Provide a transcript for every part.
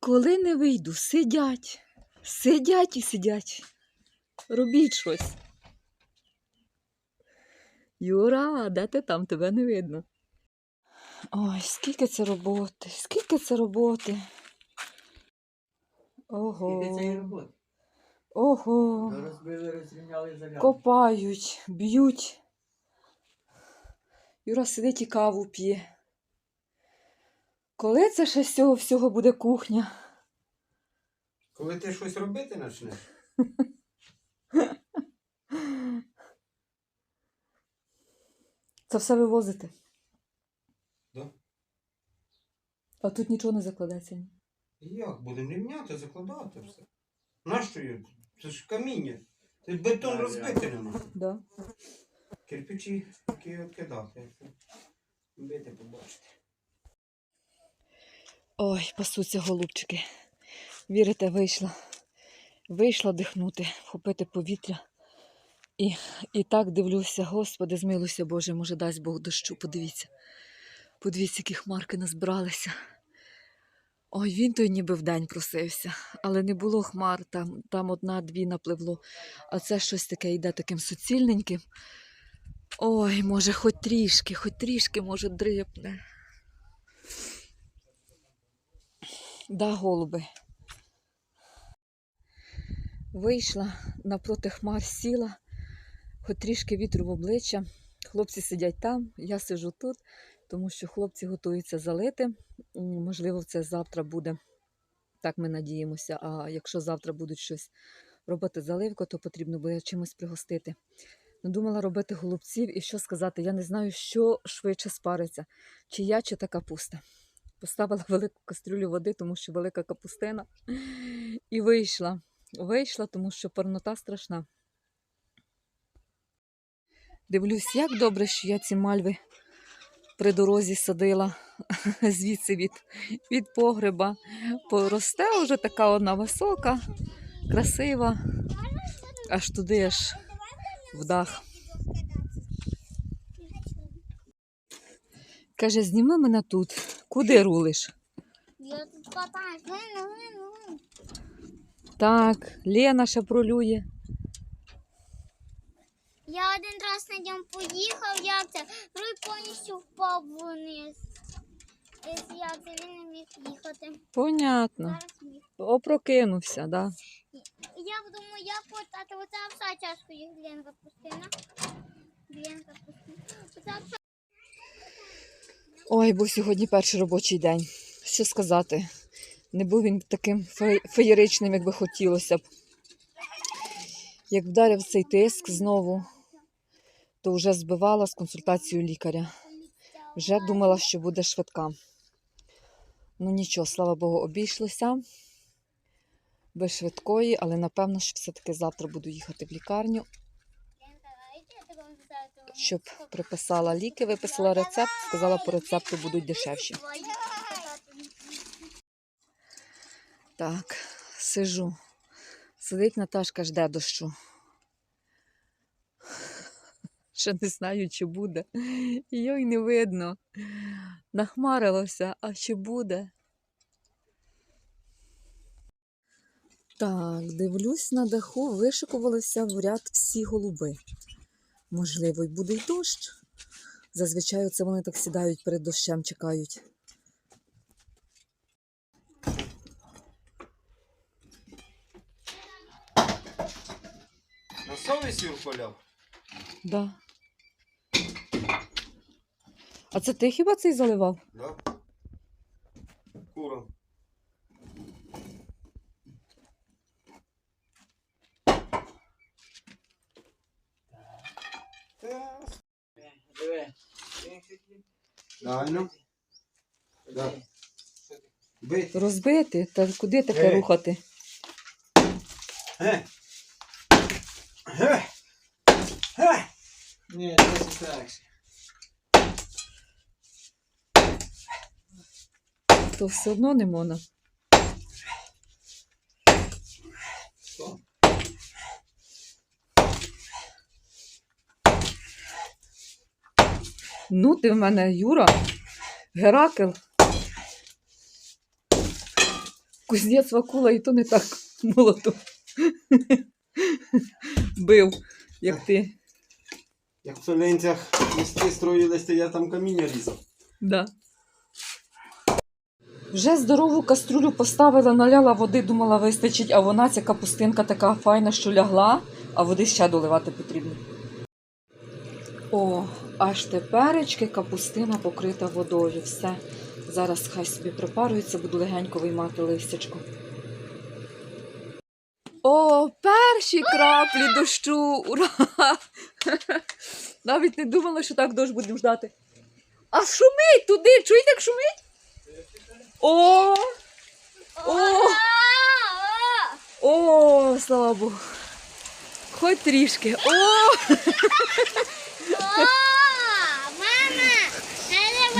Коли не вийду, сидять, сидять і сидять. Робіть щось. Юра, де ти там? Тебе не видно. Ой, скільки це роботи, скільки це роботи. Ого. Скільки цієї роботи? Ого. Розбили, розрівняли заряд. Копають, б'ють. Юра сидить і каву п'є. Коли це ще з цього всього буде кухня? Коли ти щось робити почнеш, Це все вивозити. Да. А тут нічого не закладеться. як будемо рівняти, закладати все. Нащо її? Це ж каміння. Це бетон Да, розбити нема. Да. Кирпичі які відкидати. Бити побачите. Ой, пасуться голубчики. Вірите, вийшла. Вийшла дихнути, вхопити повітря. І, і так дивлюся, Господи, змилуйся, Боже, може дасть Бог дощу. Подивіться. Подивіться, які хмарки назбиралися. Ой, він той ніби вдень просився, але не було хмар, там, там одна-дві напливло. А це щось таке йде таким суцільненьким. Ой, може, хоч трішки, хоч трішки, може, дрипне. Да, голуби. Вийшла напроти хмар, сіла, хоч трішки вітру в обличчя. Хлопці сидять там, я сиджу тут, тому що хлопці готуються залити. Можливо, це завтра буде. Так ми надіємося. А якщо завтра будуть щось робити заливку, то потрібно буде чимось пригостити. Думала робити голубців і що сказати, я не знаю, що швидше спариться, чи я, чи та капуста. Поставила велику кастрюлю води, тому що велика капустина. І вийшла. Вийшла, тому що парнота страшна. Дивлюсь, як добре, що я ці мальви при дорозі садила звідси від, від погреба. Поросте вже така одна висока, красива, аж туди аж в дах. Каже, зніми мене тут. Куди рулиш? Я тут катаюсь, глину, глину, глину. Так, Лена ще пролює. Я один раз на ньому поїхав, як це, руй повністю впав вниз. Як це він не міг їхати. Понятно. Зараз міг. Опрокинувся, да. Я думаю, як от, а то оце вся чашку їх Гленка пустина. Гленка пустина. Оце вся Ой, був сьогодні перший робочий день. Що сказати? Не був він таким феєричним, як би хотілося б. Як вдарив цей тиск знову, то вже збивала з консультацією лікаря. Вже думала, що буде швидка. Ну нічого, слава Богу, обійшлося без швидкої, але напевно, що все-таки завтра буду їхати в лікарню, Гленка, а йди я тебе взяти. Щоб приписала ліки, виписала рецепт, сказала, по рецепту будуть дешевші. Так, сижу. Сидить Наташка, жде дощу. Ще не знаю, чи буде. Йой не видно. Нахмарилося, а чи буде? Так, дивлюсь на даху, вишикувалися в ряд всі голуби. Можливо, й буде й дощ. Зазвичай це вони так сідають перед дощем, чекають. На совість юрколяв? Да. А це ти хіба цей заливав? Да. Куром. Диви. Ну. Да. Бить. Розбити? Та куди таке Ей. рухати? Ге. Ге. Ге. Ні, це так. То все одно не можна. Що? Ну, ти в мене, Юра, Геракл. Кузнець Вакула і то не так молотом бив, як ти. Як в Соленцях місти строїлись, то я там каміння різав. Да. Вже здорову каструлю поставила, наляла води, думала вистачить, а вона ця капустинка така файна, що лягла, а води ще доливати потрібно. О, аж теперечки капустина покрита водою. Все. Зараз хай собі припарується, буду легенько виймати листячко. О, перші краплі дощу! Ура! Навіть не думала, що так дощ будемо ждати. А шумить туди, чуєте, як шумить? О! О! О, слава Богу. Хоч трішки. О!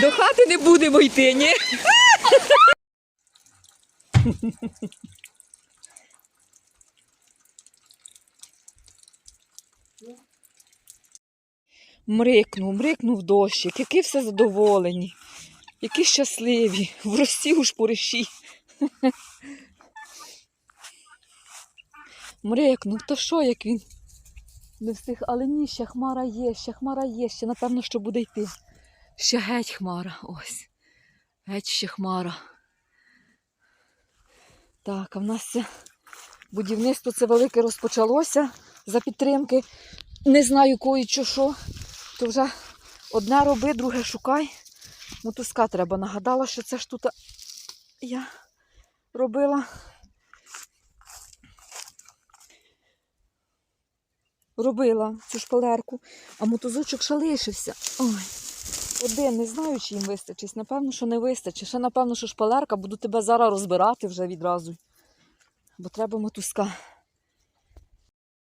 До хати не будемо йти, ні? Мрикнув, мрикнув дощик, які все задоволені, які щасливі, в росі у шпориші. Мрикнув, то що, як він не встиг, але ні, ще хмара є, ще хмара є, ще напевно, що буде йти. Ще геть хмара, ось. Геть ще хмара. Так, а в нас це будівництво це велике розпочалося за підтримки. Не знаю кої чи що. То вже одне роби, друге шукай. Мотузка треба. Нагадала, що це ж тут я робила. Робила цю шпалерку, а мотузочок ще лишився. Ой. Один, не знаю, чи їм вистачить. Напевно, що не вистачить. Ще, напевно, що шпалерка, буду тебе зараз розбирати вже відразу. Бо треба мотузка.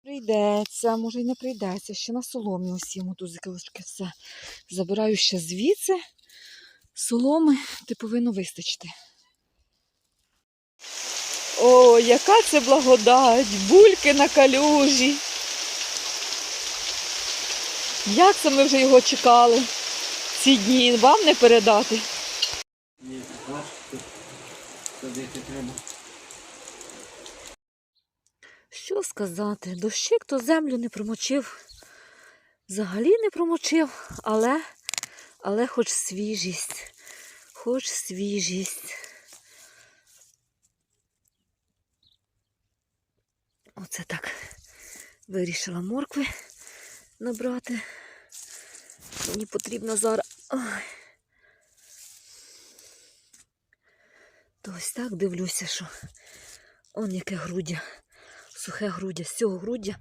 Прийдеться, може й не прийдеться. Ще на соломі усі мотузики все. Забираю ще звідси. Соломи ти повинно вистачити. О, яка це благодать! Бульки на калюжі. Як це ми вже його чекали? Ці дні вам не передати. Ні, садити треба. Що сказати? Дощик то землю не промочив. Взагалі не промочив, але, але хоч свіжість. Хоч свіжість. Оце так вирішила моркви набрати. Мені потрібно зараз. Ой. То ось так дивлюся, що он яке груддя. Сухе груддя. З цього груддя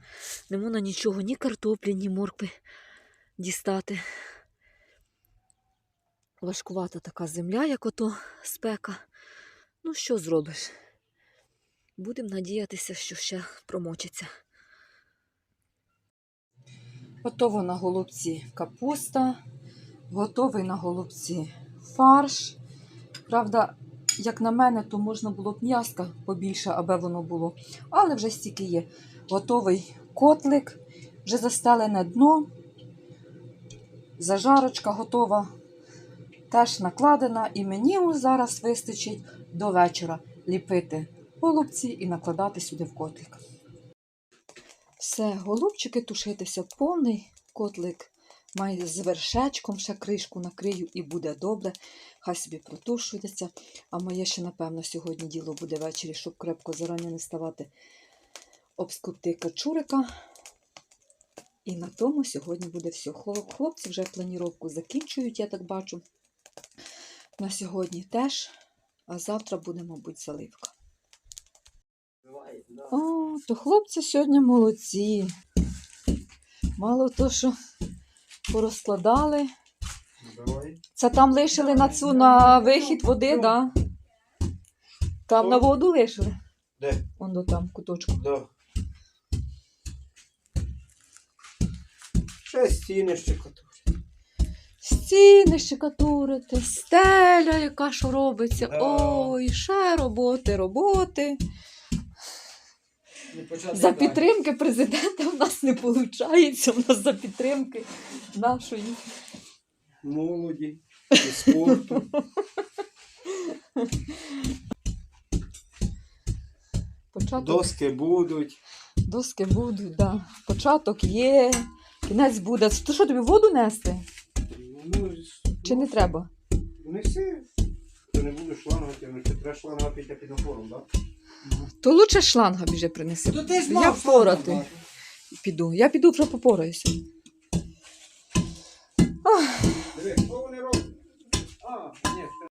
не можна нічого, ні картоплі, ні моркви дістати. Важкувата така земля, як ото спека. Ну, що зробиш? Будемо надіятися, що ще промочиться. Готово на голубці капуста, готовий на голубці фарш. Правда, як на мене, то можна було б м'яска побільше, аби воно було. Але вже стільки є. Готовий котлик, вже застелене дно. Зажарочка готова. Теж накладена, і мені зараз вистачить до вечора ліпити голубці і накладати сюди в котлик. Все, голубчики тушитися повний котлик. Має з вершечком, ще кришку накрию і буде добре. Хай собі протушується. А моє ще, напевно, сьогодні діло буде ввечері, щоб крепко зарані не ставати. Обскупти качурика. І на тому сьогодні буде все. Хлопці вже планіровку закінчують, я так бачу. На сьогодні теж, а завтра буде, мабуть, заливка. О, то хлопці сьогодні молодці. Мало то, що порозкладали. Це там лишили на цю на вихід води, так? Да? Там на воду лишили. Де? Он до там куточку. Да. Ще стіни ще котуші. Стіни щекатурити, стеля, яка що робиться. Да. Ой, ще роботи, роботи. За підтримки президента в нас не виходить. У нас за підтримки нашої. Молоді і спорту. Початок. Доски будуть. Доски будуть, да. Початок є, кінець буде. То що тобі воду нести? Ну, Чи не треба? Неси. То не буду шланга тягнути. Треба шланга піти під напором, так? То лучше шланга біже принеси. То ти ж мав Я впорати. шланга, Піду. Я піду вже попораюся. Диви, що вони роблять? А,